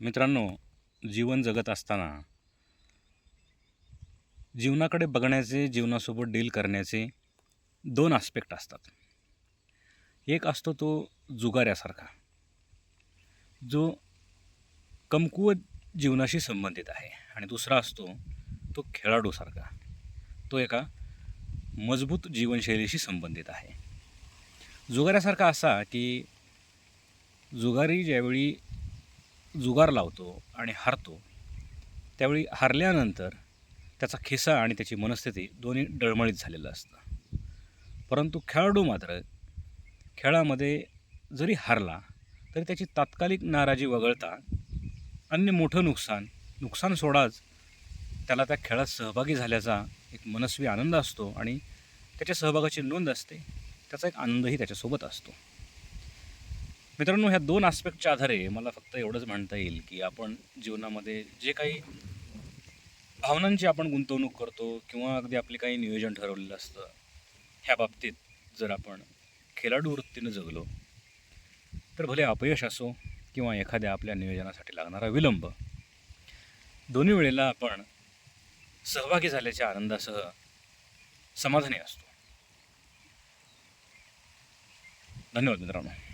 मित्रांनो जीवन जगत असताना जीवनाकडे बघण्याचे जीवनासोबत डील करण्याचे दोन आस्पेक्ट असतात. एक असतो तो जुगाऱ्यासारखा जो कमकुवत जीवनाशी संबंधित आहे आणि दुसरा असतो तो खेळाडूसारखा तो एका मजबूत जीवनशैलीशी संबंधित आहे. जुगाऱ्यासारखा असा की जुगारी ज्यावेळी जुगार लावतो आणि हारतो. त्यावेळी हारल्यानंतर त्याचा खिसा आणि त्याची मनस्थिती दोन्ही डळमळीत झालेलं असतं. परंतु खेळाडू मात्र खेळामध्ये जरी हारला तरी त्याची तात्कालिक नाराजी वगळता अन्य मोठं नुकसान नुकसान सोडाच त्याला त्या खेळात सहभागी झाल्याचा एक मनस्वी आनंद असतो आणि त्याच्या सहभागाची नोंद असते. त्याचा एक आनंदही त्याच्यासोबत असतो. मित्रांनो ह्या दोन आस्पेक्टच्या आधारे मला फक्त एवढंच म्हणता येईल की आपण जीवनामध्ये जे काही भावनांची आपण गुंतवणूक करतो किंवा अगदी आपले काही नियोजन ठरवलेलं असतं ह्या बाबतीत जर आपण खेळाडू वृत्तीनं जगलो तर भले अपयश असो किंवा एखाद्या आपल्या नियोजनासाठी लागणारा विलंब दोन्ही वेळेला आपण सहभागी झाल्याच्या आनंदासह समाधानी असतो. धन्यवाद मित्रांनो.